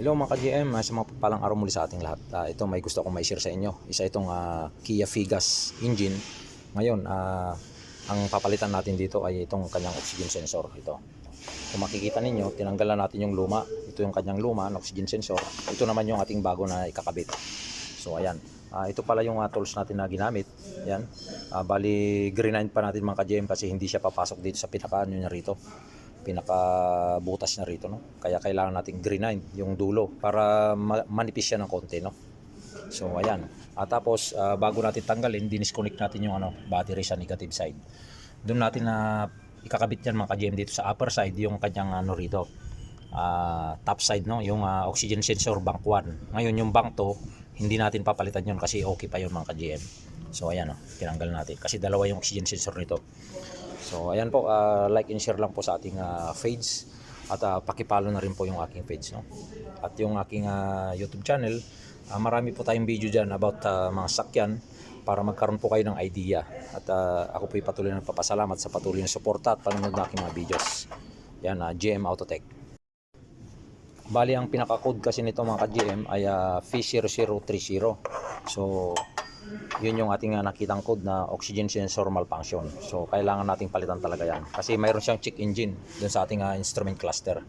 Hello mga ka-GM, uh, sa mga palang araw muli sa ating lahat. Ah, ito may gusto akong may-share sa inyo. Isa itong ah, Kia Figas engine. Ngayon, ah, ang papalitan natin dito ay itong kanyang oxygen sensor. Ito. Kung makikita ninyo, tinanggalan natin yung luma. Ito yung kanyang luma, oxygen sensor. Ito naman yung ating bago na ikakabit. So ayan. Ah, ito pala yung ah, tools natin na ginamit. Yan. Ah, bali, grind pa natin mga ka-GM kasi hindi siya papasok dito sa pinaka ano niya rito pinaka butas na rito no? Kaya kailangan nating grind yung dulo para ma- manipis siya ng konti no? So ayan. At tapos ah, bago natin tanggalin dinisconnect natin yung ano battery sa negative side. Doon natin na ikakabit yan mga ka-GM dito sa upper side yung kanyang ano rito ah, top side no? Yung ah, oxygen sensor bank 1 ngayon yung bank 2 hindi natin papalitan yun kasi okay pa yun mga ka-GM so ayan oh tinanggal natin. Kasi dalawa yung oxygen sensor nito So ayan po, ah, like and share lang po sa ating ah, page at ah, pakipalo na rin po yung aking page no. At yung aking ah, YouTube channel, ah, marami po tayong video diyan about ah, mga sakyan para magkaroon po kayo ng idea. At ah, ako po ay patuloy na papasalamat sa patuloy na suporta at panonood ng aking mga videos. Yan, ah, GM Autotech. Bali, ang pinaka-code kasi nito mga ka-GM ay ah, F0030. So, yun yung ating uh, nakitang code na oxygen sensor malfunction. So, kailangan nating palitan talaga yan. Kasi mayroon siyang check engine dun sa ating uh, instrument cluster.